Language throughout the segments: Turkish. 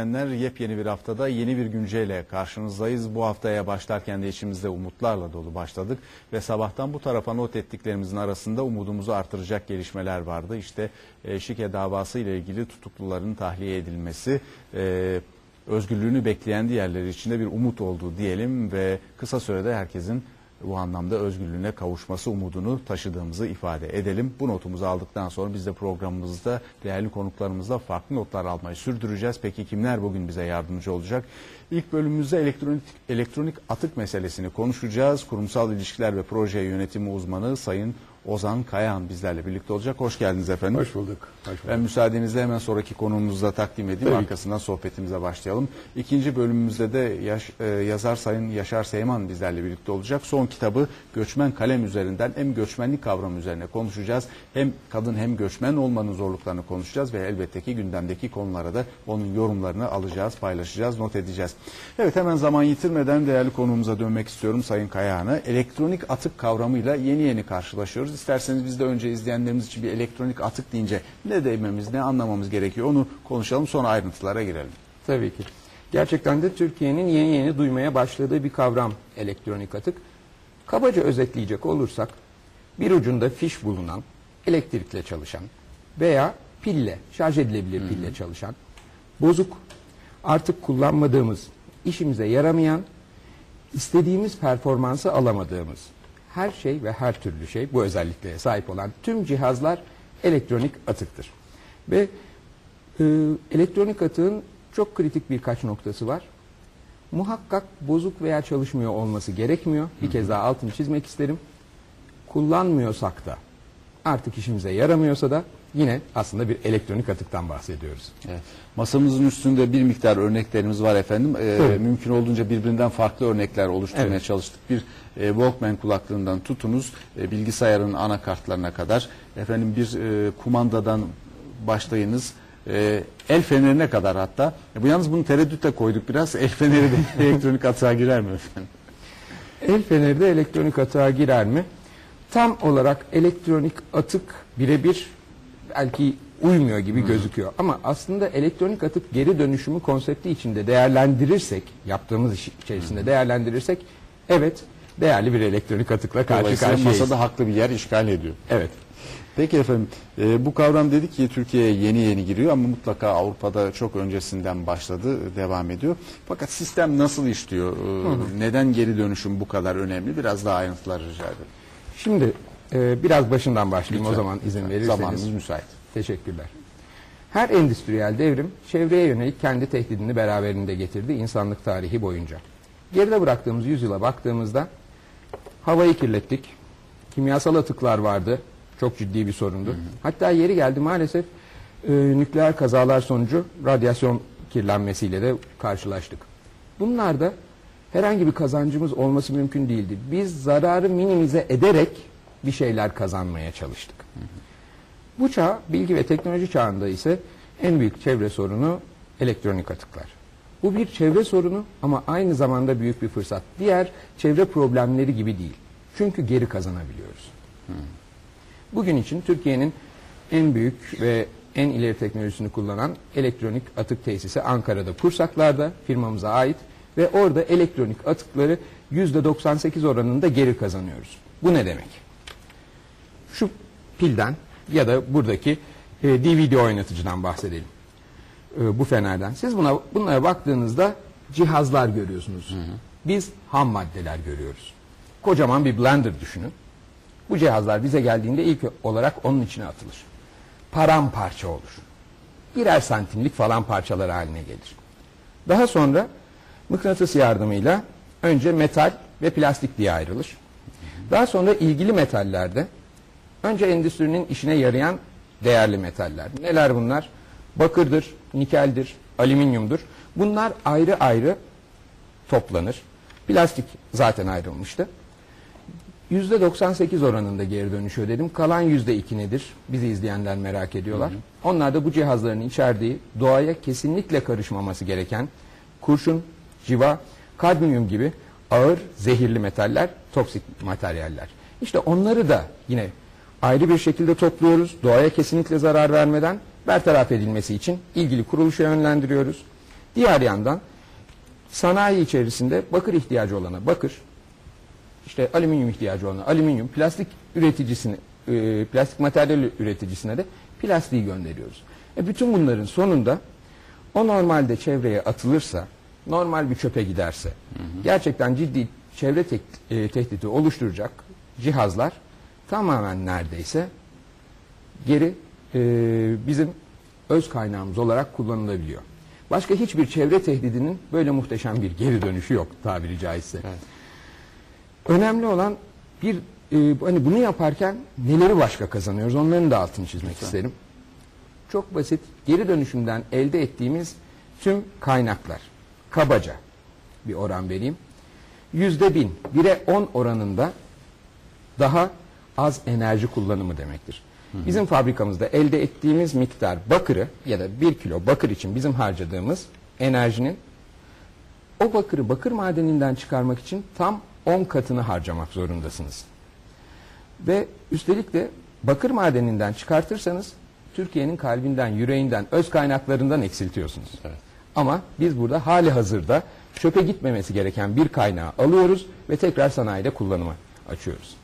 izleyenler. Yepyeni bir haftada yeni bir günceyle karşınızdayız. Bu haftaya başlarken de içimizde umutlarla dolu başladık. Ve sabahtan bu tarafa not ettiklerimizin arasında umudumuzu artıracak gelişmeler vardı. İşte e, Şike davası ile ilgili tutukluların tahliye edilmesi, e, özgürlüğünü bekleyen diğerleri için de bir umut oldu diyelim. Ve kısa sürede herkesin bu anlamda özgürlüğüne kavuşması umudunu taşıdığımızı ifade edelim. Bu notumuzu aldıktan sonra biz de programımızda değerli konuklarımızla farklı notlar almayı sürdüreceğiz. Peki kimler bugün bize yardımcı olacak? İlk bölümümüzde elektronik, elektronik atık meselesini konuşacağız. Kurumsal ilişkiler ve proje yönetimi uzmanı Sayın Ozan Kayahan bizlerle birlikte olacak. Hoş geldiniz efendim. Hoş bulduk. Hoş bulduk. Ben müsaadenizle hemen sonraki konuğumuzu da takdim edeyim. Tabii. Arkasından sohbetimize başlayalım. İkinci bölümümüzde de yaş- e, yazar Sayın Yaşar Seyman bizlerle birlikte olacak. Son kitabı Göçmen Kalem üzerinden hem göçmenlik kavramı üzerine konuşacağız. Hem kadın hem göçmen olmanın zorluklarını konuşacağız ve elbette ki gündemdeki konulara da onun yorumlarını alacağız, paylaşacağız, not edeceğiz. Evet hemen zaman yitirmeden değerli konuğumuza dönmek istiyorum Sayın Kayahan'a. Elektronik atık kavramıyla yeni yeni karşılaşıyoruz. İsterseniz biz de önce izleyenlerimiz için bir elektronik atık deyince ne dememiz, ne anlamamız gerekiyor onu konuşalım sonra ayrıntılara girelim. Tabii ki. Gerçekten de Türkiye'nin yeni yeni duymaya başladığı bir kavram elektronik atık. Kabaca özetleyecek olursak bir ucunda fiş bulunan, elektrikle çalışan veya pille, şarj edilebilir pille çalışan, bozuk, artık kullanmadığımız, işimize yaramayan, istediğimiz performansı alamadığımız her şey ve her türlü şey bu özelliklere sahip olan tüm cihazlar elektronik atıktır. Ve e, elektronik atığın çok kritik birkaç noktası var. Muhakkak bozuk veya çalışmıyor olması gerekmiyor. Bir kez daha altını çizmek isterim. Kullanmıyorsak da artık işimize yaramıyorsa da yine aslında bir elektronik atıktan bahsediyoruz. Evet. Masamızın üstünde bir miktar örneklerimiz var efendim. Ee, Evet. Mümkün olduğunca birbirinden farklı örnekler oluşturmaya Evet. çalıştık. Bir e, Walkman kulaklığından tutunuz e, bilgisayarın anakartlarına kadar. Efendim bir e, kumandadan başlayınız. E, el fenerine kadar hatta. E, bu yalnız bunu tereddütle koyduk biraz. El feneri de elektronik atığa girer mi efendim? El feneri de elektronik atığa girer mi? Tam olarak elektronik atık birebir belki uymuyor gibi gözüküyor. Ama aslında elektronik atık geri dönüşümü konsepti içinde değerlendirirsek, yaptığımız iş içerisinde değerlendirirsek evet değerli bir elektronik atıkla karşı Dolayısıyla karşıyayız. masada haklı bir yer işgal ediyor. Evet. Peki efendim e, bu kavram dedik ki Türkiye'ye yeni yeni giriyor ama mutlaka Avrupa'da çok öncesinden başladı devam ediyor. Fakat sistem nasıl işliyor? E, Neden geri dönüşüm bu kadar önemli? Biraz daha ayrıntılar rica ederim. Şimdi e, biraz başından başlayayım o Lütfen, zaman izin verirseniz. Zamanımız müsait. Teşekkürler. Her endüstriyel devrim çevreye yönelik kendi tehdidini beraberinde getirdi insanlık tarihi boyunca. Geride bıraktığımız yüzyıla baktığımızda havayı kirlettik, kimyasal atıklar vardı, çok ciddi bir sorundu. Hatta yeri geldi maalesef e, nükleer kazalar sonucu radyasyon kirlenmesiyle de karşılaştık. Bunlarda herhangi bir kazancımız olması mümkün değildi. Biz zararı minimize ederek bir şeyler kazanmaya çalıştık. Bu çağ bilgi ve teknoloji çağında ise en büyük çevre sorunu elektronik atıklar. Bu bir çevre sorunu ama aynı zamanda büyük bir fırsat. Diğer çevre problemleri gibi değil. Çünkü geri kazanabiliyoruz. Bugün için Türkiye'nin en büyük ve en ileri teknolojisini kullanan elektronik atık tesisi Ankara'da Pursaklar'da firmamıza ait ve orada elektronik atıkları %98 oranında geri kazanıyoruz. Bu ne demek? Şu pilden ya da buradaki e, DVD oynatıcıdan bahsedelim. E, bu fenerden. Siz buna bunlara baktığınızda cihazlar görüyorsunuz. Biz ham maddeler görüyoruz. Kocaman bir blender düşünün. Bu cihazlar bize geldiğinde ilk olarak onun içine atılır. Paramparça olur. Birer santimlik falan parçalar haline gelir. Daha sonra mıknatıs yardımıyla önce metal ve plastik diye ayrılır. Daha sonra ilgili metallerde önce endüstrinin işine yarayan değerli metaller. Neler bunlar? Bakırdır, nikeldir, alüminyumdur. Bunlar ayrı ayrı toplanır. Plastik zaten ayrılmıştı. %98 oranında geri dönüşüyor dedim. Kalan %2 nedir? Bizi izleyenler merak ediyorlar. Onlar da bu cihazların içerdiği doğaya kesinlikle karışmaması gereken kurşun, civa, kadmiyum gibi ağır zehirli metaller, toksik materyaller. İşte onları da yine ayrı bir şekilde topluyoruz. Doğaya kesinlikle zarar vermeden bertaraf edilmesi için ilgili kuruluşa yönlendiriyoruz. Diğer yandan sanayi içerisinde bakır ihtiyacı olana bakır, işte alüminyum ihtiyacı olana alüminyum, plastik üreticisine, e, plastik materyal üreticisine de plastiği gönderiyoruz. E bütün bunların sonunda o normalde çevreye atılırsa, normal bir çöpe giderse, gerçekten ciddi çevre tek- e, tehdidi oluşturacak cihazlar tamamen neredeyse geri e, bizim öz kaynağımız olarak kullanılabiliyor. Başka hiçbir çevre tehdidinin böyle muhteşem bir geri dönüşü yok tabiri caizse. Önemli olan bir e, hani bunu yaparken neleri başka kazanıyoruz onların da altını çizmek isterim. Çok basit geri dönüşümden elde ettiğimiz tüm kaynaklar kabaca bir oran vereyim. Yüzde bin, bire on oranında daha az enerji kullanımı demektir. Bizim fabrikamızda elde ettiğimiz miktar bakırı ya da bir kilo bakır için bizim harcadığımız enerjinin o bakırı bakır madeninden çıkarmak için tam 10 katını harcamak zorundasınız. Ve üstelik de bakır madeninden çıkartırsanız Türkiye'nin kalbinden, yüreğinden, öz kaynaklarından eksiltiyorsunuz. Ama biz burada hali hazırda çöpe gitmemesi gereken bir kaynağı alıyoruz ve tekrar sanayide kullanıma açıyoruz.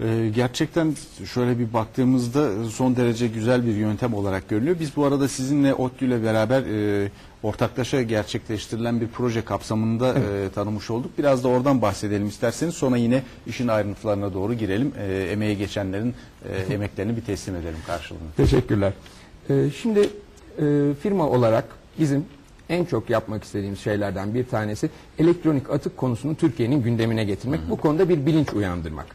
Ee, gerçekten şöyle bir baktığımızda son derece güzel bir yöntem olarak görünüyor. Biz bu arada sizinle ODTÜ ile beraber e, ortaklaşa gerçekleştirilen bir proje kapsamında e, tanımış olduk. Biraz da oradan bahsedelim isterseniz. Sonra yine işin ayrıntılarına doğru girelim. E, emeğe geçenlerin e, emeklerini bir teslim edelim karşılığında. Teşekkürler. Şimdi e, firma olarak bizim en çok yapmak istediğimiz şeylerden bir tanesi elektronik atık konusunu Türkiye'nin gündemine getirmek. Bu konuda bir bilinç uyandırmak.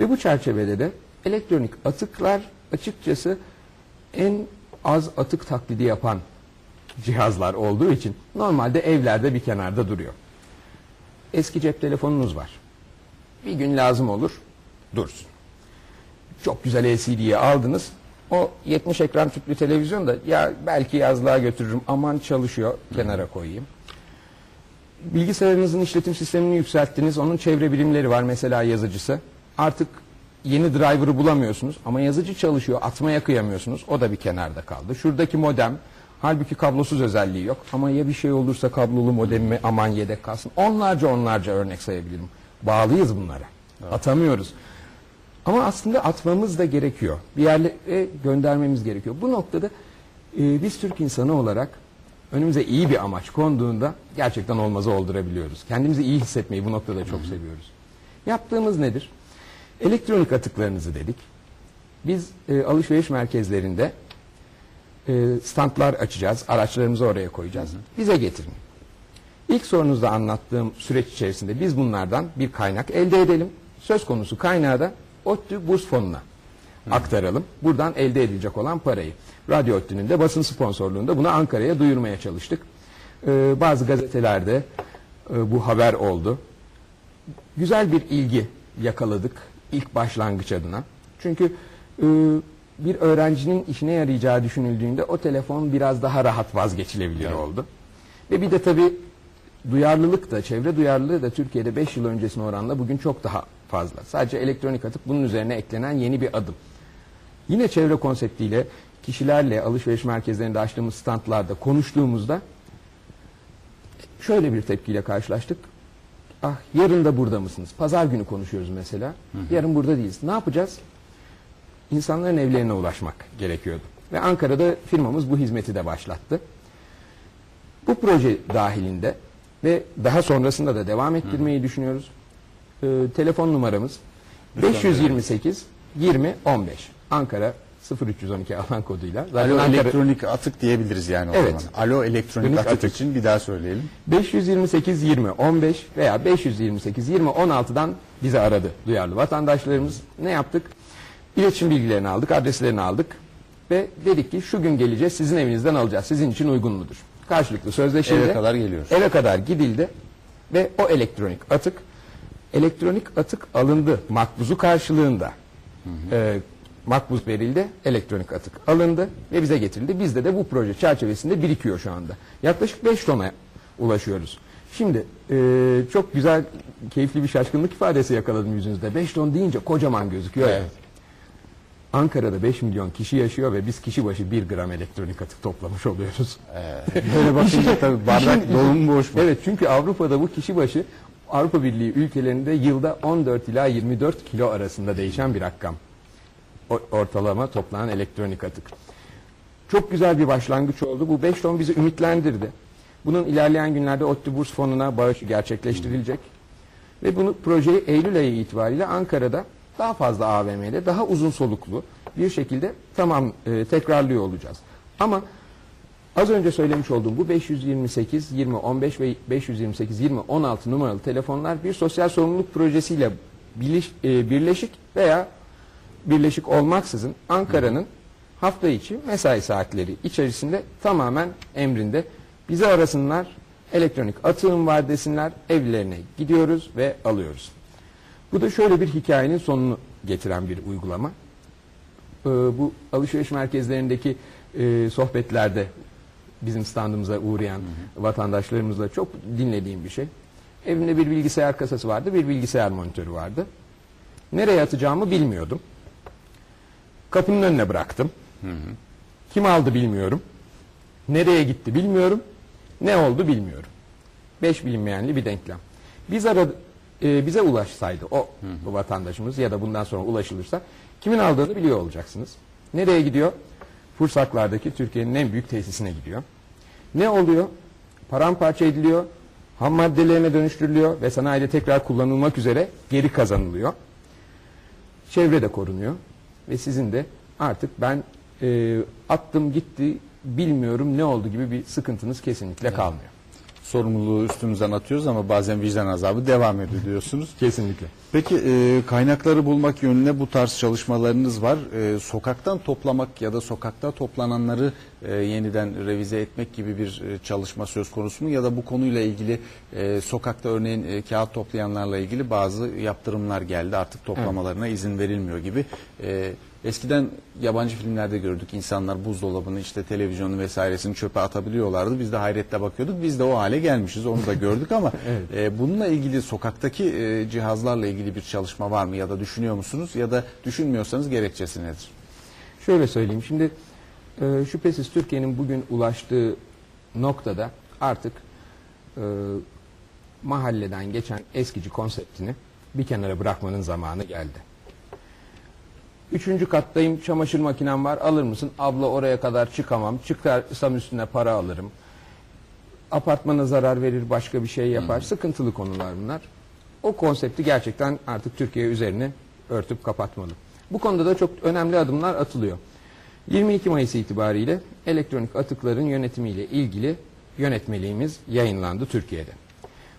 Ve bu çerçevede de elektronik atıklar açıkçası en az atık taklidi yapan cihazlar olduğu için normalde evlerde bir kenarda duruyor. Eski cep telefonunuz var. Bir gün lazım olur, dursun. Çok güzel LCD'yi aldınız. O 70 ekran tüplü televizyon da ya belki yazlığa götürürüm aman çalışıyor kenara koyayım. Bilgisayarınızın işletim sistemini yükselttiniz. Onun çevre birimleri var mesela yazıcısı. Artık yeni driver'ı bulamıyorsunuz ama yazıcı çalışıyor. Atmaya kıyamıyorsunuz. O da bir kenarda kaldı. Şuradaki modem halbuki kablosuz özelliği yok. Ama ya bir şey olursa kablolu modemime aman yedek kalsın. Onlarca onlarca örnek sayabilirim. Bağlıyız bunlara. Atamıyoruz. Ama aslında atmamız da gerekiyor. Bir yerlere göndermemiz gerekiyor. Bu noktada e, biz Türk insanı olarak önümüze iyi bir amaç konduğunda gerçekten olmazı oldurabiliyoruz. Kendimizi iyi hissetmeyi bu noktada çok seviyoruz. Yaptığımız nedir? Elektronik atıklarınızı dedik. Biz e, alışveriş merkezlerinde e, standlar açacağız. Araçlarımızı oraya koyacağız. Bize getirin. İlk sorunuzda anlattığım süreç içerisinde biz bunlardan bir kaynak elde edelim. Söz konusu kaynağı da ODTÜ burs fonuna aktaralım. Buradan elde edilecek olan parayı. Radyo ODTÜ'nün de basın sponsorluğunda bunu Ankara'ya duyurmaya çalıştık. Ee, bazı gazetelerde e, bu haber oldu. Güzel bir ilgi yakaladık ilk başlangıç adına. Çünkü e, bir öğrencinin işine yarayacağı düşünüldüğünde o telefon biraz daha rahat vazgeçilebilir oldu. Ve bir de tabii duyarlılık da, çevre duyarlılığı da Türkiye'de 5 yıl öncesine oranla bugün çok daha fazla. Sadece elektronik atık bunun üzerine eklenen yeni bir adım. Yine çevre konseptiyle kişilerle alışveriş merkezlerinde açtığımız standlarda konuştuğumuzda şöyle bir tepkiyle karşılaştık. Ah yarın da burada mısınız? Pazar günü konuşuyoruz mesela. Yarın burada değiliz. Ne yapacağız? İnsanların evlerine ulaşmak gerekiyordu. Ve Ankara'da firmamız bu hizmeti de başlattı. Bu proje dahilinde ve daha sonrasında da devam ettirmeyi düşünüyoruz. Ee, telefon numaramız 528 20 15 Ankara 0312 alan koduyla. Zaten Alo Ankara- elektronik atık diyebiliriz yani o Evet. zaman. Alo elektronik atık, atık. için bir daha söyleyelim. 528 20 15 veya 528 20 16'dan bizi aradı duyarlı vatandaşlarımız. Ne yaptık? İletişim bilgilerini aldık, adreslerini aldık ve dedik ki şu gün geleceğiz, sizin evinizden alacağız. Sizin için uygun mudur? Karşılıklı sözleşildi. Eve kadar geliyoruz. Eve kadar gidildi ve o elektronik atık elektronik atık alındı makbuzu karşılığında. Ee, makbuz verildi, elektronik atık alındı ve bize getirildi. Bizde de bu proje çerçevesinde birikiyor şu anda. Yaklaşık 5 tona ulaşıyoruz. Şimdi e, çok güzel, keyifli bir şaşkınlık ifadesi yakaladım yüzünüzde. 5 ton deyince kocaman gözüküyor. Evet. Ankara'da 5 milyon kişi yaşıyor ve biz kişi başı 1 gram elektronik atık toplamış oluyoruz. Böyle bakınca tabii bardak dolu mu boş mu? Evet çünkü Avrupa'da bu kişi başı Avrupa Birliği ülkelerinde yılda 14 ila 24 kilo arasında değişen bir rakam. Ortalama toplanan elektronik atık. Çok güzel bir başlangıç oldu. Bu 5 ton bizi ümitlendirdi. Bunun ilerleyen günlerde ODTÜ Burs Fonu'na bağışı gerçekleştirilecek. Ve bunu projeyi Eylül ayı itibariyle Ankara'da daha fazla AVM'de daha uzun soluklu bir şekilde tamam e, tekrarlıyor olacağız. Ama az önce söylemiş olduğum bu 528 20 15 ve 528 20 16 numaralı telefonlar bir sosyal sorumluluk projesiyle e, birleşik veya birleşik olmaksızın Ankara'nın hafta içi mesai saatleri içerisinde tamamen emrinde bizi arasınlar, elektronik atığım var desinler, evlerine gidiyoruz ve alıyoruz. Bu da şöyle bir hikayenin sonunu getiren bir uygulama. Ee, bu alışveriş merkezlerindeki e, sohbetlerde bizim standımıza uğrayan vatandaşlarımızla çok dinlediğim bir şey. Evimde bir bilgisayar kasası vardı, bir bilgisayar monitörü vardı. Nereye atacağımı bilmiyordum. Kapının önüne bıraktım. Kim aldı bilmiyorum. Nereye gitti bilmiyorum. Ne oldu bilmiyorum. Beş bilinmeyenli bir denklem. Biz aradı, e, bize ulaşsaydı o, bu vatandaşımız ya da bundan sonra ulaşılırsa kimin aldığını biliyor olacaksınız. Nereye gidiyor? Fursaklardaki Türkiye'nin en büyük tesisine gidiyor. Ne oluyor? Paramparça ediliyor, ham maddelerine dönüştürülüyor ve sanayide tekrar kullanılmak üzere geri kazanılıyor. Çevre de korunuyor ve sizin de artık ben e, attım gitti bilmiyorum ne oldu gibi bir sıkıntınız kesinlikle kalmıyor. Sorumluluğu üstümüzden atıyoruz ama bazen vicdan azabı devam ediyor diyorsunuz. Kesinlikle. Peki e, kaynakları bulmak yönüne bu tarz çalışmalarınız var. E, sokaktan toplamak ya da sokakta toplananları e, yeniden revize etmek gibi bir e, çalışma söz konusu mu? Ya da bu konuyla ilgili e, sokakta örneğin e, kağıt toplayanlarla ilgili bazı yaptırımlar geldi. Artık toplamalarına izin verilmiyor gibi. E, eskiden yabancı filmlerde gördük insanlar buzdolabını işte televizyonu vesairesini çöpe atabiliyorlardı. Biz de hayretle bakıyorduk. Biz de o hale gelmişiz. Onu da gördük ama e, bununla ilgili sokaktaki e, cihazlarla ilgili bir çalışma var mı ya da düşünüyor musunuz? Ya da düşünmüyorsanız gerekçesi nedir? Şöyle söyleyeyim şimdi e, şüphesiz Türkiye'nin bugün ulaştığı noktada artık e, mahalleden geçen eskici konseptini bir kenara bırakmanın zamanı geldi. Üçüncü kattayım çamaşır makinem var alır mısın? Abla oraya kadar çıkamam çıkarsam üstüne para alırım. Apartmana zarar verir başka bir şey yapar. Sıkıntılı konular bunlar. O konsepti gerçekten artık Türkiye üzerine örtüp kapatmalı. Bu konuda da çok önemli adımlar atılıyor. 22 Mayıs itibariyle elektronik atıkların yönetimiyle ilgili yönetmeliğimiz yayınlandı Türkiye'de.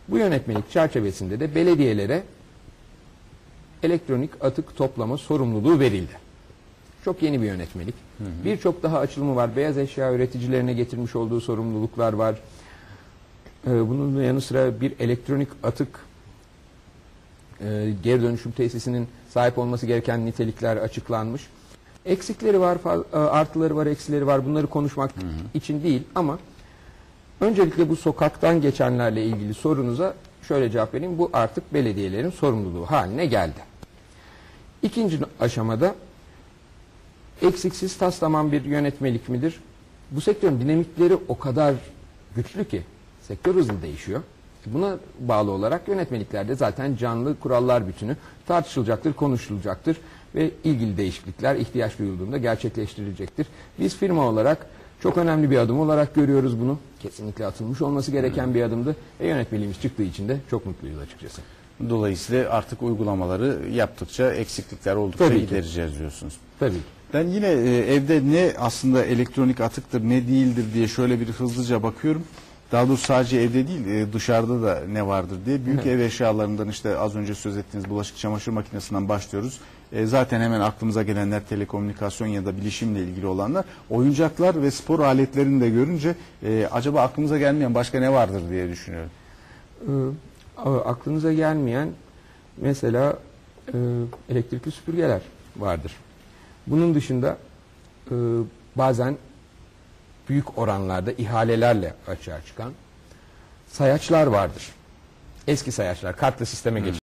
Bu yönetmelik çerçevesinde de belediyelere elektronik atık toplama sorumluluğu verildi. Çok yeni bir yönetmelik. Birçok daha açılımı var. Beyaz eşya üreticilerine getirmiş olduğu sorumluluklar var. Ee, bunun yanı sıra bir elektronik atık e, geri dönüşüm tesisinin sahip olması gereken nitelikler açıklanmış. Eksikleri var, e, artıları var, eksileri var. Bunları konuşmak için değil ama öncelikle bu sokaktan geçenlerle ilgili sorunuza şöyle cevap vereyim. Bu artık belediyelerin sorumluluğu haline geldi. İkinci aşamada eksiksiz taslaman bir yönetmelik midir? Bu sektörün dinamikleri o kadar güçlü ki sektör hızlı değişiyor. Buna bağlı olarak yönetmeliklerde zaten canlı kurallar bütünü tartışılacaktır, konuşulacaktır ve ilgili değişiklikler ihtiyaç duyulduğunda gerçekleştirilecektir. Biz firma olarak çok önemli bir adım olarak görüyoruz bunu. Kesinlikle atılmış olması gereken bir adımdı ve yönetmeliğimiz çıktığı için de çok mutluyuz açıkçası. Dolayısıyla artık uygulamaları yaptıkça eksiklikler oldukça Tabii ki. gidereceğiz diyorsunuz. Tabii ki. Ben yine e, evde ne aslında elektronik atıktır ne değildir diye şöyle bir hızlıca bakıyorum. Daha doğrusu sadece evde değil e, dışarıda da ne vardır diye. Büyük ev eşyalarından işte az önce söz ettiğiniz bulaşık çamaşır makinesinden başlıyoruz. E, zaten hemen aklımıza gelenler telekomünikasyon ya da bilişimle ilgili olanlar. Oyuncaklar ve spor aletlerini de görünce e, acaba aklımıza gelmeyen başka ne vardır diye düşünüyorum. Ee, aklınıza gelmeyen mesela e, elektrikli süpürgeler vardır. Bunun dışında e, bazen büyük oranlarda ihalelerle açığa çıkan sayaçlar vardır. Eski sayaçlar kartlı sisteme geçirilmiş.